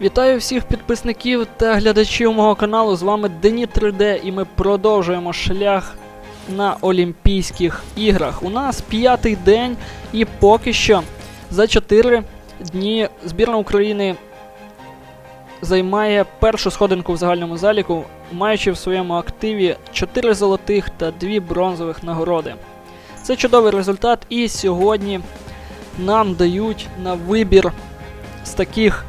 Вітаю всіх підписників та глядачів мого каналу. З вами Дені 3D і ми продовжуємо шлях на Олімпійських іграх. У нас п'ятий день, і поки що за 4 дні збірна України займає першу сходинку в загальному заліку, маючи в своєму активі 4 золотих та 2 бронзових нагороди. Це чудовий результат, і сьогодні нам дають на вибір з таких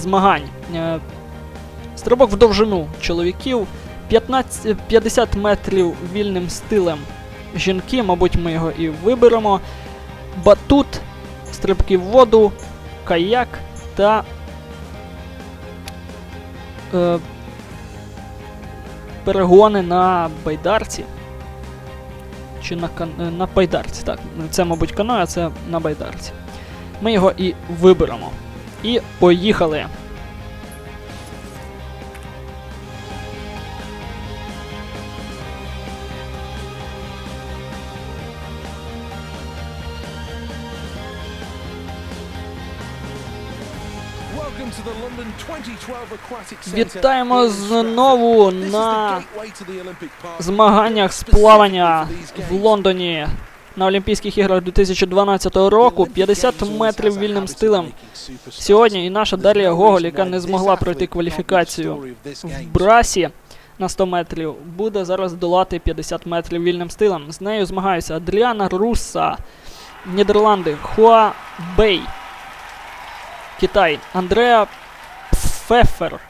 змагань. Е, Стрибок в довжину чоловіків 15, 50 метрів вільним стилем жінки, мабуть, ми його і виберемо. Батут, стрибки в воду, каяк та е, перегони на байдарці. Чи на, е, на байдарці, так. Це, мабуть, каноє, а це на байдарці. Ми його і виберемо. І поїхали. Welcome to the London 2012 Aquatic Centre. Вітаємо знову на змаганнях з плавання в Лондоні на Олімпійських іграх 2012 року. 50 метрів вільним стилем. Сьогодні і наша Дар'я Гоголь, яка не змогла пройти кваліфікацію в Брасі на 100 метрів, буде зараз долати 50 метрів вільним стилем. З нею змагаються Адріана Русса, Нідерланди, Хуа Бей, Китай, Андреа Пфефер,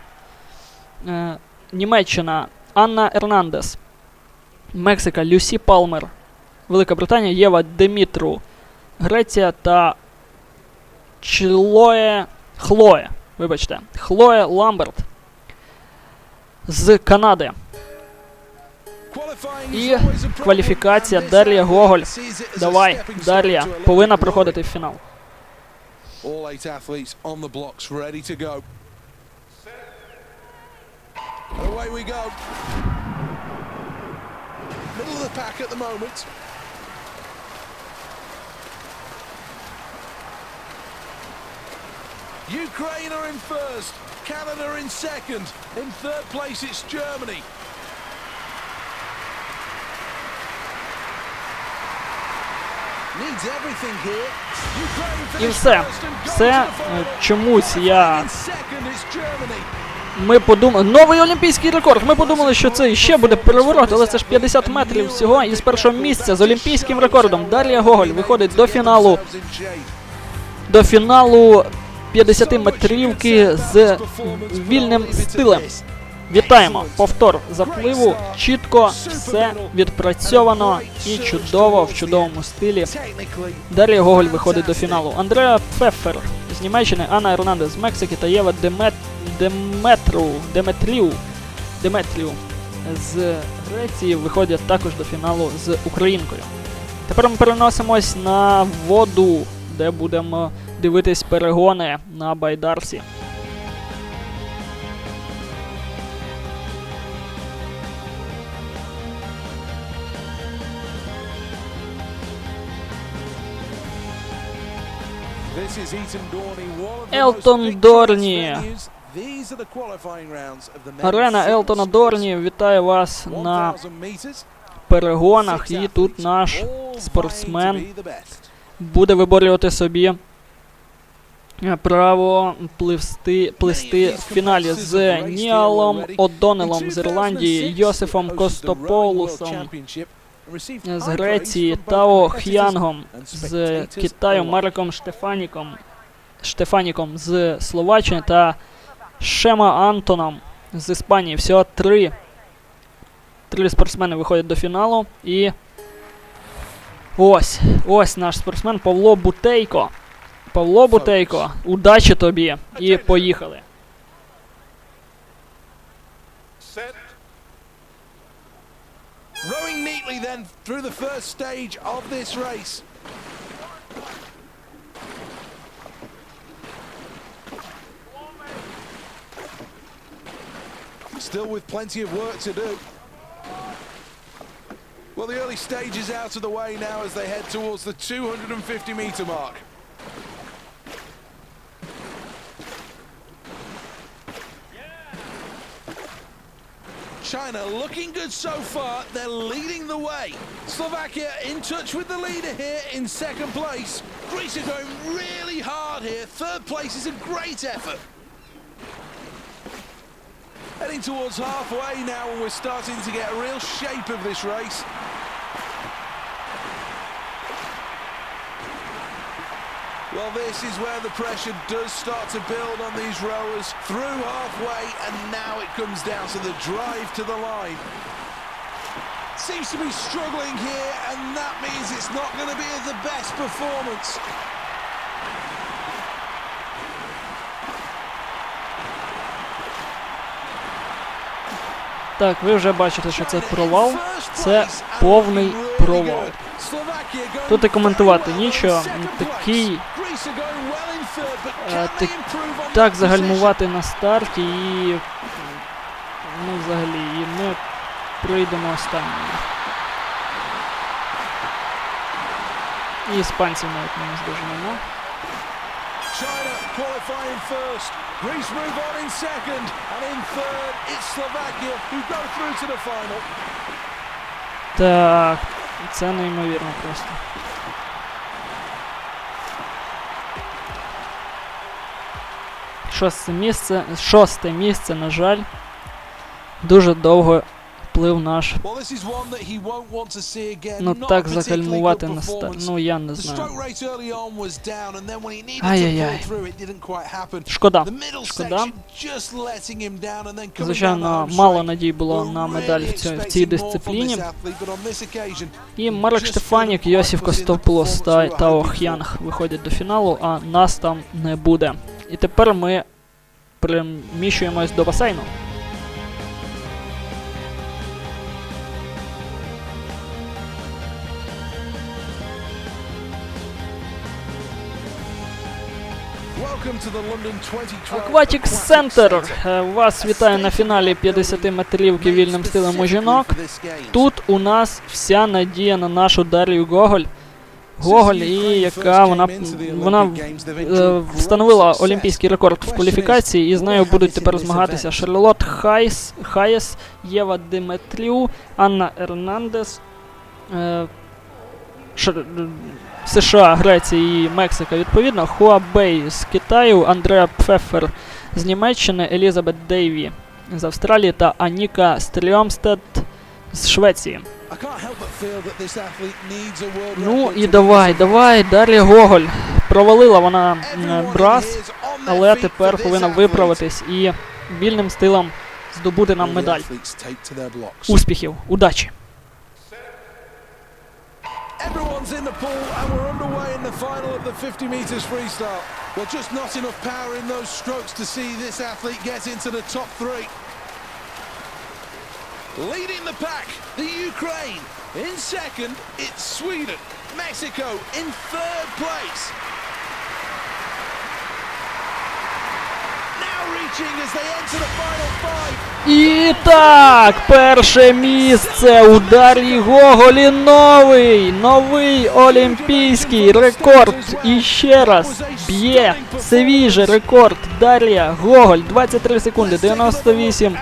е, Німеччина, Анна Ернандес, Мексика, Люсі Палмер, Велика Британія, Єва Демітру, Греція та Члоє Хлоє. Вибачте, Хлоє Ламберт з Канади. І кваліфікація Дар'я Гоголь. Давай, Дар'я, повинна проходити в фінал. Away we go. Middle of the pack at the moment. Ukraine are in first, Canada in second, in third place it's Germany. Needs everything here. Ukraine І все. Все е, чомусь я. Ми подумали. Новий олімпійський рекорд. Ми подумали, що це ще буде переворот, але це ж 50 метрів всього. І з першого місця з олімпійським рекордом Дар'я Гоголь виходить до фіналу. До фіналу 50 метрівки з вільним стилем. Вітаємо! Повтор запливу. Чітко все відпрацьовано і чудово в чудовому стилі. Дар'я Гоголь виходить до фіналу. Андреа Пфеффер з Німеччини, Анна Ернандес з Мексики та Єва Демет... Деметру, Деметрів, Деметрів з Греції виходять також до фіналу з українкою. Тепер ми переносимось на воду, де будемо дивитись перегони на байдарці. Елтон Дорні. Арена Елтона. Дорні вітає вас на 1000 meters, перегонах. І тут наш спортсмен буде виборювати собі е, право пливсти, плисти в фіналі з Ніалом О'Донелом з Ірландії, Йосифом Костополусом з Греції, Тао Х'янгом з Китаю, Мариком Штефаніком, Штефаніком з Словаччини та Шема Антоном з Іспанії. Всього три, три спортсмени виходять до фіналу. І ось, ось наш спортсмен Павло Бутейко. Павло Бутейко, удачі тобі! І поїхали. Rowing neatly then through the first stage of this race. Still with plenty of work to do. Well, the early stage is out of the way now as they head towards the 250 metre mark. China looking good so far. They're leading the way. Slovakia in touch with the leader here in second place. Greece are going really hard here. Third place is a great effort. Heading towards halfway now and we're starting to get a real shape of this race. Well, this is where the pressure does start to build on these rowers through halfway, and now it comes down to the drive to the line. Seems to be struggling here, and that means it's not going to be the best performance. Так, ви вже бачите, що це провал. Це повний провал. Тут і коментувати нічого. Такий е, так, так загальмувати на старті і ну, взагалі, і ми пройдемо останньою. І іспанців навіть не здоженемо. China qualifying first. Greece move on in second, and in third it's Slovakia who go through to the final. Так, це неймовірно просто. Шосте місце. Шосте місце, на жаль. Дуже довго плив наш. Ну так закальмувати на performance. Ну я не знаю. Ай-яй-яй. Шкода. Шкода. Звичайно, мало надій було на медаль в, цьо- в цій дисципліні. І Марек Штефанік, Йосиф Костопулос та Тао Х'янг виходять до фіналу, а нас там не буде. І тепер ми переміщуємось до басейну. Welcome to the London 2012 Aquatic Center. Е, вас вітає на фіналі 50 метрівки вільним стилем у жінок. Тут у нас вся надія на нашу Дар'ю Гоголь. Гоголь, і яка вона, вона е, встановила олімпійський рекорд в кваліфікації, і з нею будуть тепер змагатися Шарлот Хайс, Хаєс, Єва Диметріу, Анна Ернандес, е, Ш- США, Греція і Мексика відповідно, Хуабей з Китаю, Андреа Пфеффер з Німеччини, Елізабет Дейві з Австралії та Аніка Стрьомстед з Швеції. Ну і давай, давай, далі Гоголь. Провалила вона брас, але тепер повинна виправитись і вільним стилем здобути нам медаль. Успіхів, удачі! Everyone's in the pool and we're underway in the final of the 50 metres freestyle. Well, just not enough power in those strokes to see this athlete get into the top three. Leading the pack, the Ukraine. In second, it's Sweden. Mexico in third place. І так, перше місце у Дар'ї Гоголі новий, новий олімпійський рекорд. І ще раз б'є свіжий рекорд Дар'я Гоголь 23 секунди 98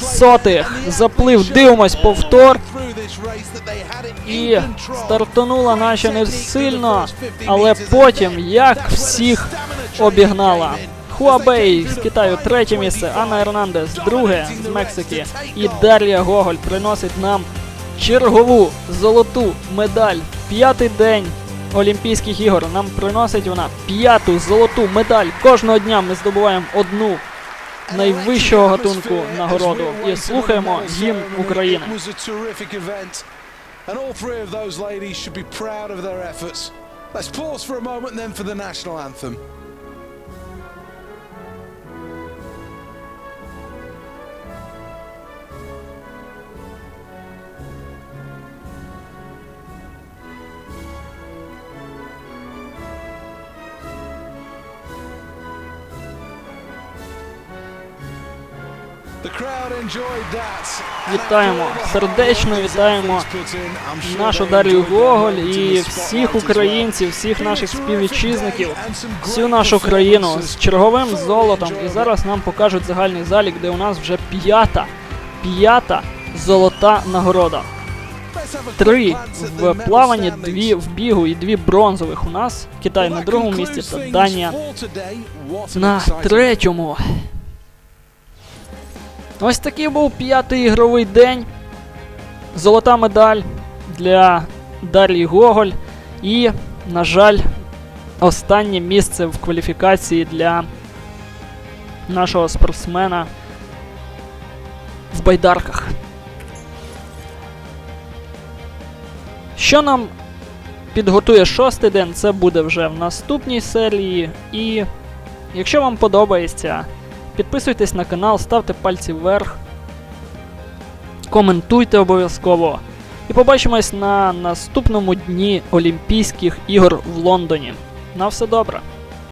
сотих. Заплив, дивимось повтор. І стартанула наче не сильно, але потім як всіх обігнала. Хуабей з Китаю третє місце, Анна Ернандес друге з Мексики. І Дар'я Гоголь приносить нам чергову золоту медаль. П'ятий день Олімпійських ігор. Нам приносить вона п'яту золоту медаль. Кожного дня ми здобуваємо одну найвищого гатунку нагороду. І слухаємо гімн України. And all three of those ladies should be proud of their efforts. Let's pause for a moment then for the national anthem. Вітаємо, сердечно вітаємо нашу Дар'ю Гоголь і всіх українців, всіх наших співвітчизників, всю нашу країну з черговим золотом. І зараз нам покажуть загальний залік, де у нас вже п'ята. п'ята золота нагорода. Три в плаванні, дві в бігу і дві бронзових у нас. Китай на другому місці та Данія на третьому. Ось такий був п'ятий ігровий день. Золота медаль для Дар'ї Гоголь. І, на жаль, останнє місце в кваліфікації для нашого спортсмена в байдарках. Що нам підготує шостий день, це буде вже в наступній серії. І якщо вам подобається, підписуйтесь на канал, ставте пальці вверх, коментуйте обов'язково. І побачимось на наступному дні Олімпійських ігор в Лондоні. На все добре!